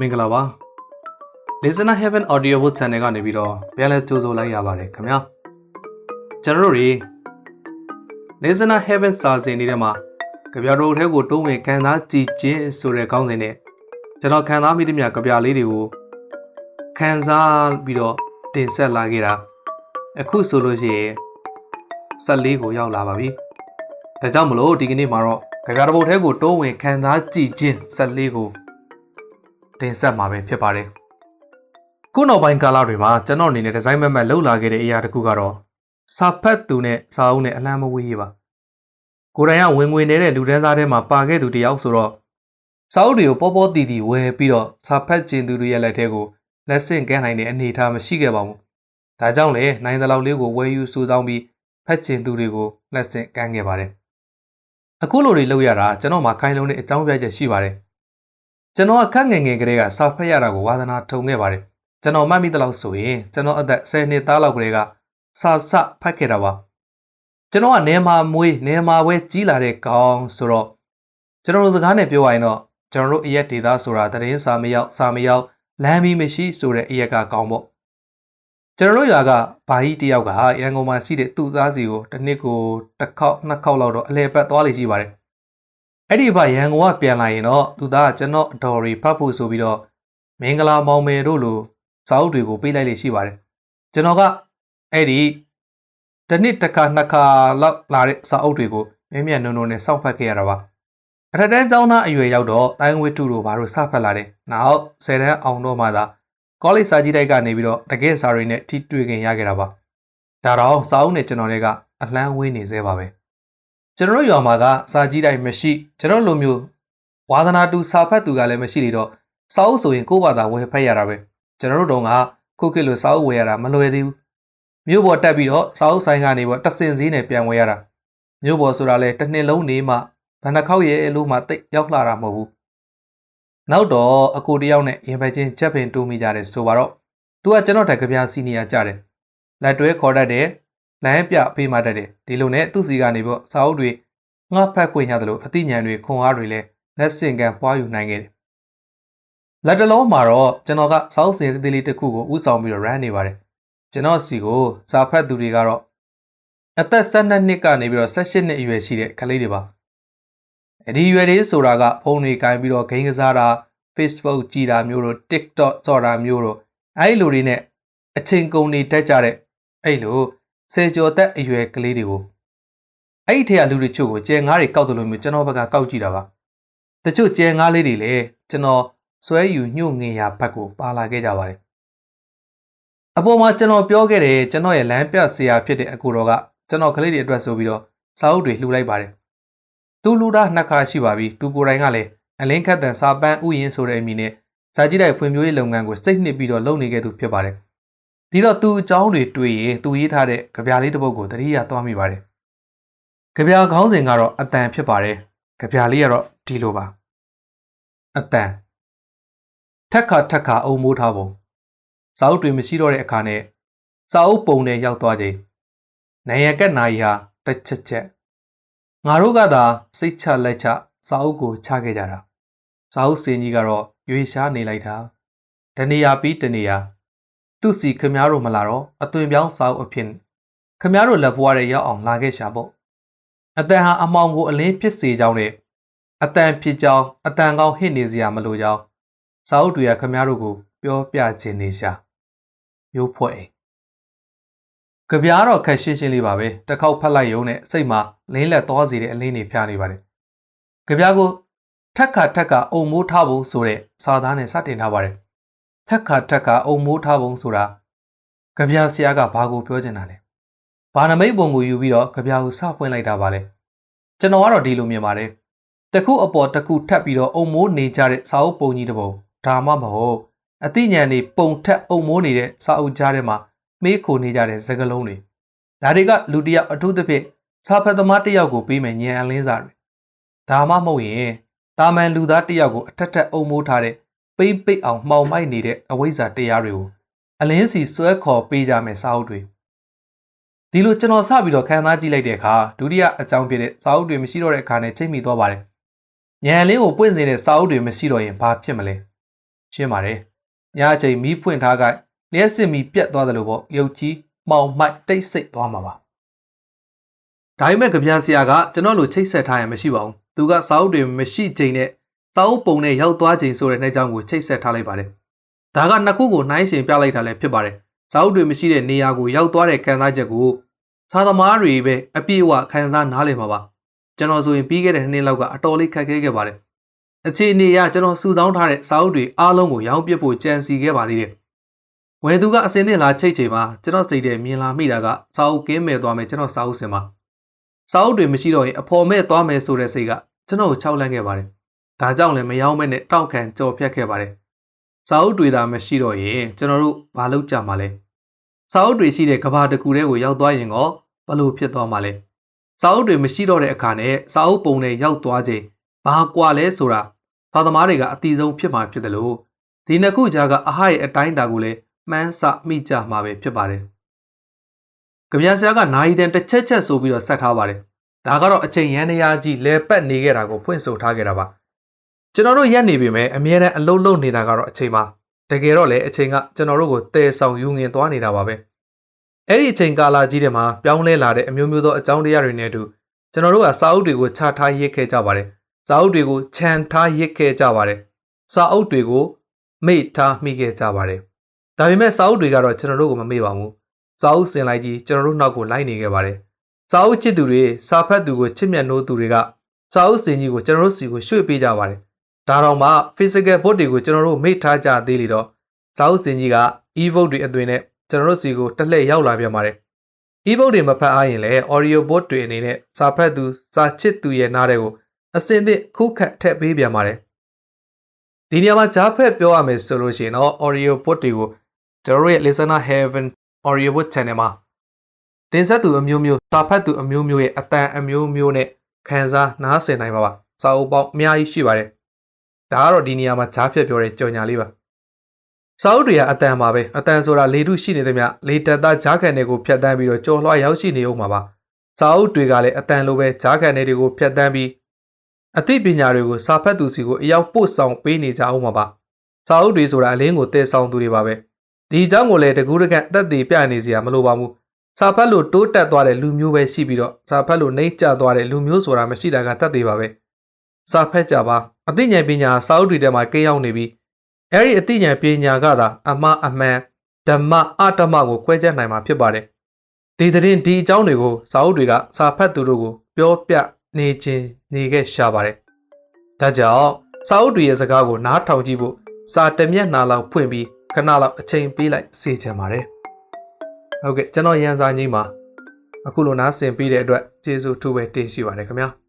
မင်္ဂလာပါ Listener Heaven Audiobook Channel ကနေပြီးတော့ပြန်လဲကြိုဆိုလိုက်ရပါတယ်ခင်ဗျာကျွန်တော်တို့တွေ Listener Heaven စာစဉ်နေတဲ့မှာကြပြတော်ထဲကိုတုံးဝင်ခံစားကြည်ခြင်းဆိုတဲ့ခေါင်းစဉ်နဲ့ကျွန်တော်ခံစားမိသမျှကြပြလေးတွေကိုခံစားပြီးတော့တင်ဆက်လာခဲ့တာအခုဆိုလို့ရှိရင်ဆက်လေးကိုရောက်လာပါပြီဒါကြောင့်မလို့ဒီကနေ့မှာတော့ကြပြတော်ထဲကိုတုံးဝင်ခံစားကြည်ခြင်းဆက်လေးကို တင်ဆက်မှာပဲဖြစ်ပါတယ်။ခုနောက်ပိုင်းကာလတွေမှာကျွန်တော်အနေနဲ့ဒီဇိုင်းမက်မက်လှုပ်လာခဲ့တဲ့အရာတစ်ခုကတော့စာဖတ်သူနဲ့စာအုပ်နဲ့အလံမဝေးရေးပါ။ကိုယ်တိုင်ကဝင်ငွေနေတဲ့လူတန်းစားထဲမှာပါခဲ့သူတယောက်ဆိုတော့စာအုပ်တွေကိုပေါ်ပေါ်တီတီဝယ်ပြီးတော့စာဖတ်ကျင်သူတွေရဲ့လက်ထဲကိုလက်ဆင့်ကမ်းနိုင်တဲ့အနေအထားမရှိခဲ့ပါဘူး။ဒါကြောင့်လေနိုင်သလောက်လေးကိုဝယ်ယူစုဆောင်းပြီးဖတ်ကျင်သူတွေကိုလက်ဆင့်ကမ်းခဲ့ပါတယ်။အခုလိုတွေလုပ်ရတာကျွန်တော်မှခိုင်းလုံးတဲ့အကြောင်းပြချက်ရှိပါတယ်။ ကျွန်တော်အခက်ငယ်ငယ်ကလေးကစာဖတ်ရတာကိုဝါသနာထုံခဲ့ပါတယ်ကျွန်တော်မှတ်မိသလောက်ဆိုရင်ကျွန်တော်အသက်10နှစ်သားလောက်ကလေးကစာစဖတ်ခဲ့တာပါကျွန်တော်ကနေမာမွေးနေမာဝဲကြီးလာတဲ့ကောင်ဆိုတော့ကျွန်တော်တို့စကားနဲ့ပြောရရင်တော့ကျွန်တော်တို့အရက်ဒေတာဆိုတာတရင်စာမရောက်စာမရောက်လမ်းမီမရှိဆိုတဲ့အရက်ကကောင်းပေါ့ကျွန်တော်တို့ရွာကဘာကြီးတယောက်ကရန်ကုန်မှာရှိတဲ့သူ့သားစီကိုတစ်နှစ်ကိုတစ်ခေါက်နှစ်ခေါက်လောက်တော့အလဲပတ်သွားလိမ့်ရှိပါတယ် အဲ့ဒီဘရန်ကုန်ကပြန်လာရင်တော့သူသားကကျွန်တော်အတော်ရီဖတ်ဖို့ဆိုပြီးတော့မင်္ဂလာမောင်မယ်တို့လိုစာအုပ်တွေကိုပေးလိုက်လေရှိပါတယ်ကျွန်တော်ကအဲ့ဒီတစ်နှစ်တစ်ခါနှစ်ခါလောက်လာတဲ့စာအုပ်တွေကိုမြဲမြံနုံနုံနဲ့စောင့်ဖတ်ခဲ့ရတာပါအထက်တန်းကျောင်းသားအရွယ်ရောက်တော့တိုင်းဝိတုတို့ဘာလို့စဖတ်လာတယ်နောက်ဆယ်တန်းအောင်တော့မှသာကောလိပ်စာကြီးတိုက်ကနေပြီးတော့တကယ်စာတွေနဲ့ထိတွေ့ခင်ရခဲ့တာပါဒါတော့စာအုပ်နဲ့ကျွန်တော်တွေကအလှမ်းဝေးနေသေးပါပဲ ကျွန်တော်တို့ရွာမှာကစာကြီးတိုင်းမရှိကျွန်တော်လိုမျိုးဝါသနာတူစာဖတ်သူကလည်းမရှိနေတော့စာအုပ်ဆိုရင်ကိုယ့်ဘာသာဝယ်ဖတ်ရတာပဲကျွန်တော်တို့တုန်းကခုခေတ်လိုစာအုပ်ဝယ်ရတာမလွယ်သေးဘူးမြို့ပေါ်တက်ပြီးတော့စာအုပ်ဆိုင်ကနေပေါ့တက်စင်စည်းနဲ့ပြန်ဝယ်ရတာမြို့ပေါ်ဆိုတာလဲတစ်နှစ်လုံးနေမှဘဏ္ဍခောက်ရဲ့လို့မှတိတ်ရောက်လာတာမဟုတ်ဘူးနောက်တော့အကိုတယောက်နဲ့ရင်ပဲချင်းချက်ပင်တိုးမိကြတယ်ဆိုပါတော့သူကကျွန်တော်တက်ကြပြစီနီယာကြတယ်လက်တွဲခေါ်တတ်တယ် လမ်းပြပေးမှတတ်တယ်ဒီလိုနဲ့သူ့စီကနေပေါ့စာအုပ်တွေငှဖတ်ခွင့်ရတယ်လို့အသိဉာဏ်တွေခွန်အားတွေလည်းလက်ဆင့်ကမ်းပွားယူနိုင်ခဲ့တယ်လက်တလုံးမှာတော့ကျွန်တော်ကစာအုပ်စင်သေးသေးလေးတစ်ခုကိုဥဆောင်ပြီးတော့ run နေပါတယ်ကျွန်တော်စီကိုစာဖတ်သူတွေကတော့အသက်12နှစ်ကနေပြီးတော့18နှစ်အရွယ်ရှိတဲ့ကလေးတွေပါဒီအရွယ်တွေဆိုတာကဖုန်းတွေကင်ပြီးတော့ဂိမ်းကစားတာ Facebook ကြည့်တာမျိုးတို့ TikTok ကြော်တာမျိုးတို့အဲ့လိုတွေနဲ့အချိန်ကုန်နေတက်ကြတဲ့အဲ့လို ဆယ်ကျော်သက်အရွယ်ကလေးတွေကိုအဲ့ဒီထက်ကလူတွေချို့ကိုကျဲငါးတွေကောက်တယ်လို့မျိုးကျွန်တော်ဘက်ကကောက်ကြည့်တာပါတချို့ကျဲငါးလေးတွေလည်းကျွန်တော်ဆွဲယူညှို့ငင်ရာဘက်ကိုပါလာခဲ့ကြပါတယ်အပေါ်မှာကျွန်တော်ပြောခဲ့တယ်ကျွန်တော်ရဲ့လမ်းပြဆရာဖြစ်တဲ့အကူတော်ကကျွန်တော်ကလေးတွေအတွက်ဆိုပြီးတော့စာအုပ်တွေလှူလိုက်ပါတယ်သူလူတာနှစ်ခါရှိပါပြီသူကိုယ်တိုင်ကလည်းအလင်းခတ်တန်စာပန်းဥယျင်းဆိုတဲ့အမည်နဲ့ဇာကြီးတိုက်ဖွံ့ဖြိုးရေးလုပ်ငန်းကိုစိတ်နှစ်ပြီးတော့လုပ်နေခဲ့သူဖြစ်ပါတယ် ဒီတော့သူအကြောင်းတွေတွေ့ရင်သူရေးထားတဲ့ကြပြလေးတစ်ပုဒ်ကိုသတိရသွားမိပါတယ်။ကြပြခေါင်းစဉ်ကတော့အတန်ဖြစ်ပါတယ်။ကြပြလေးကတော့ဒီလိုပါ။အတန်ထက်ခါထက်ခါအုံမိုးထားပုံစာအုပ်တွေမရှိတော့တဲ့အခါနဲ့စာအုပ်ပုံနဲ့ရောက်သွားချိန်နိုင်ရကက်နိုင်ဟာတစ်ချက်ချက်ငါတို့ကသာစိတ်ချလက်ချစာအုပ်ကိုချခဲ့ကြတာစာအုပ်စင်ကြီးကတော့ရွေရှားနေလိုက်တာတနေရာပြီးတနေရာ သူစီခမားတို့မလာတော့အသွင်ပြောင်းစာအုပ်အဖြစ်ခမားတို့လက်ဘွားတဲ့ရောက်အောင်လာခဲ့ရှာပေါ့အတန်ဟာအမောင်ကိုအလင်းဖြစ်စေကြောင်းနဲ့အတန်ဖြစ်ကြောင်းအတန်ကောင်းဟစ်နေစရာမလိုကြောင်းစာအုပ်တွေကခမားတို့ကိုပြောပြခြင်းနေရှာမျိုးဖွဲ့အိမ်ကြပြားတော့ခက်ရှင်းရှင်းလေးပါပဲတစ်ခေါက်ဖတ်လိုက်ရုံနဲ့စိတ်မှာလင်းလက်သွားစီတဲ့အလင်းတွေဖျားနေပါတယ်ကြပြားကိုထက်ခါထက်ခါအုံမိုးထားဖို့ဆိုတဲ့စာသားနဲ့စတင်ထားပါတယ် ထက်ခါထက်ခါအုံမိုးထားပုံဆိုတာကြပြဆရာကဘာကိုပြောချင်တာလဲဘာနမိတ်ပုံကိုယူပြီးတော့ကြပြကိုစဖွင့်လိုက်တာပါလဲကျွန်တော်ကတော့ဒီလိုမြင်ပါတယ်တခုအပေါ်တခုထပ်ပြီးတော့အုံမိုးနေကြတဲ့စာအုပ်ပုံကြီးတစ်ပုံဒါမှမဟုတ်အသိဉာဏ်တွေပုံထက်အုံမိုးနေတဲ့စာအုပ်ကြားထဲမှာမေးခိုနေကြတဲ့စကားလုံးတွေဒါတွေကလူတစ်ယောက်အထူးသဖြင့်စာဖတ်သမားတစ်ယောက်ကိုပေးမယ်ဉာဏ်အလင်းစာတွေဒါမှမဟုတ်ရင်တာမန်လူသားတစ်ယောက်ကိုအထက်ထက်အုံမိုးထားတဲ့ ပိတ်ပိတ်အောင်မှောင်မိုက်နေတဲ့အဝိဇ္ဇာတရားတွေကိုအလင်းစီဆွဲခေါ်ပေးကြမယ်စာအုပ်တွေဒီလိုကျွန်တော်စပြီးတော့ခန်းသားကြည့်လိုက်တဲ့အခါဒုတိယအကြောင်းဖြစ်တဲ့စာအုပ်တွေမရှိတော့တဲ့အခါနဲ့ချိန်မိသွားပါတယ်။ညံလေးကိုပွင့်စင်တဲ့စာအုပ်တွေမရှိတော့ရင်ဘာဖြစ်မလဲရှင်းပါတယ်ညအချိန်မီးဖွင့်ထားကလျှက်စစ်မီးပြတ်သွားတယ်လို့ပေါ့ရုပ်ကြီးမှောင်မိုက်တိတ်ဆိတ်သွားမှာပါဒါပေမဲ့ကြပြန်ဆရာကကျွန်တော်လိုချိတ်ဆက်ထားရင်မရှိပါဘူးသူကစာအုပ်တွေမရှိချိန်နဲ့ စာအုပ်ပုံနဲ့ရောက်သွားချိန်ဆိုတဲ့နှစ်ကြောင်းကိုချိတ်ဆက်ထားလိုက်ပါတယ်ဒါကနှစ်ခုကိုနှိုင်းယှဉ်ပြလိုက်တာလည်းဖြစ်ပါတယ်စာအုပ်တွေမရှိတဲ့နေရာကိုရောက်သွားတဲ့ခံစားချက်ကိုစာသမားတွေပဲအပြည့်အဝခံစားနားလည်မှာပါကျွန်တော်ဆိုရင်ပြီးခဲ့တဲ့နှစ်လောက်ကအတော်လေးခက်ခဲခဲ့ပါတယ်အခြေအနေအရကျွန်တော်စုဆောင်းထားတဲ့စာအုပ်တွေအားလုံးကိုရောင်းပစ်ဖို့ကြံစီခဲ့ပါသေးတယ်ဝယ်သူကအစင်းနဲ့လာချိတ်ချိန်မှာကျွန်တော်စိတ်ထဲမြင်လာမိတာကစာအုပ်ကင်းမဲ့သွားမယ်ကျွန်တော်စာအုပ်စင်မှာစာအုပ်တွေမရှိတော့ရင်အဖော်မဲ့သွားမယ်ဆိုတဲ့စိတ်ကကျွန်တော်ကိုခြောက်လန့်ခဲ့ပါတယ် ဒါကြောင့်လည်းမယောင်းမဲ့နဲ့တောက်ခံကြော်ဖြတ်ခဲ့ပါတယ်စာအုပ်တွေသာမရှိတော့ရင်ကျွန်တော်တို့ဘာလုပ်ကြမှာလဲစာအုပ်တွေရှိတဲ့ကဘာတစ်ခုတည်းကိုရောက်သွားရင်ကောဘလို့ဖြစ်သွားမှာလဲစာအုပ်တွေမရှိတော့တဲ့အခါနဲ့စာအုပ်ပုံတွေရောက်သွားချိန်ဘာကွာလဲဆိုတာသာသမားတွေကအတိဆုံးဖြစ်မှာဖြစ်တယ်လို့ဒီနှစ်ခုကြားကအဟရဲ့အတိုင်းတာကိုလည်းမှန်းဆမိကြမှာပဲဖြစ်ပါတယ်။ကြပြဆရာကနာယီတန်တစ်ချက်ချက်ဆိုပြီးတော့ဆက်ထားပါတယ်။ဒါကတော့အချိန်ရန်နေရာကြီးလဲပတ်နေခဲ့တာကိုဖွင့်ဆိုထားခဲ့တာပါ။ ကျွန်တော်တို့ရက်နေပြီမဲ့အမြဲတမ်းအလုံးလုံးနေတာကတော့အချိန်ပါ။တကယ်တော့လည်းအချိန်ကကျွန်တော်တို့ကိုတည်ဆောင်ယူငင်သွားနေတာပါပဲ။အဲ့ဒီအချိန်ကာလကြီးတွေမှာပြောင်းလဲလာတဲ့အမျိုးမျိုးသောအကြောင်းတရားတွေနဲ့အတူကျွန်တော်တို့ကစာအုပ်တွေကိုချထားရစ်ခဲ့ကြပါတယ်။စာအုပ်တွေကိုခြံထားရစ်ခဲ့ကြပါတယ်။စာအုပ်တွေကိုမိထားမိခဲ့ကြပါတယ်။ဒါပေမဲ့စာအုပ်တွေကတော့ကျွန်တော်တို့ကိုမမေ့ပါဘူး။စာအုပ်စင်လိုက်ကြီးကျွန်တော်တို့နောက်ကိုလိုက်နေခဲ့ပါတယ်။စာအုပ်ချစ်သူတွေစာဖတ်သူကိုချစ်မြတ်နိုးသူတွေကစာအုပ်စင်ကြီးကိုကျွန်တော်တို့စီကိုရွှေ့ပေးကြပါတယ်။ ဒါတော့မှ physical book တွေကိုကျွန်တော်တို့မိထားကြသေးလေတော့စာအုပ်စင်ကြီးက e-book တွေအသွင်နဲ့ကျွန်တော်တို့စီကိုတက်လှည့်ရောက်လာပြန်ပါတယ်။ e-book တွေမဖတ်အားရင်လည်း audio book တွေအနေနဲ့စာဖတ်သူစာချစ်သူရဲ့နားတွေကိုအစင်သစ်ခုခတ်ထည့်ပေးပြန်ပါတယ်။ဒီနေရာမှာဂျားဖက်ပြောရမယ်ဆိုလို့ရှိရင်တော့ audio book တွေကိုကျွန်တော်တို့ရဲ့ Listener Heaven audio book channel မှာတင်ဆက်သူအမျိုးမျိုးစာဖတ်သူအမျိုးမျိုးရဲ့အတန်အမျိုးမျိုးနဲ့ခံစားနားဆင်နိုင်ပါပါ။စာအုပ်ပေါင်းအများကြီးရှိပါတယ်။ ဒါကတော့ဒီနေရာမှာဂျားဖက်ပြောတဲ့ကြော်ညာလေးပါ။စာအုပ်တွေကအတန်ပါပဲ။အတန်ဆိုတာလေထုရှိနေသမျှလေတက်သားဂျားခံတွေကိုဖြတ်တန်းပြီးတော့ကြော်လွှားရောက်ရှိနေအောင်ပါပါ။စာအုပ်တွေကလည်းအတန်လိုပဲဂျားခံတွေကိုဖြတ်တန်းပြီးအသိပညာတွေကိုစာဖတ်သူစီကိုအရောက်ပို့ဆောင်ပေးနေကြအောင်ပါပါစာအုပ်တွေဆိုတာအလင်းကိုတည်ဆောင်သူတွေပါပဲဒီအကြောင်းကိုလည်းတကူးတကန့်တက်တည်ပြနေစရာမလိုပါဘူးစာဖတ်လို့တိုးတက်သွားတဲ့လူမျိုးပဲရှိပြီးတော့စာဖတ်လို့နှိမ့်ကျသွားတဲ့လူမျိုးဆိုတာမရှိတာကတက်တည်ပါပဲ စာဖတ်ကြပါအသိဉာဏ်ပညာစာအုပ်တွေထဲမှာကိရောက်နေပြီးအဲ့ဒီအသိဉာဏ်ပညာကသာအမှားအမှန်ဓမ္မအတ္တမကိုခွဲခြားနိုင်မှာဖြစ်ပါတယ်ဒီတဲ့ရင်ဒီအကြောင်းတွေကိုစာအုပ်တွေကစာဖတ်သူတို့ကိုပြောပြနေခြင်းနေခဲ့ရှာပါတယ်။ဒါကြောင့်စာအုပ်တွေရဲ့စကားကိုနားထောင်ကြည့်ဖို့စာတမျက်နှာလောက်ဖွင့်ပြီးခဏလောက်အချိန်ပေးလိုက်စေချင်ပါတယ်။ဟုတ်ကဲ့ကျွန်တော်ရန်စာကြီးမှာအခုလိုနားဆင်ပြီးတဲ့အတွက်ကျေးဇူးထူးပဲတင်ရှိပါတယ်ခင်ဗျာ။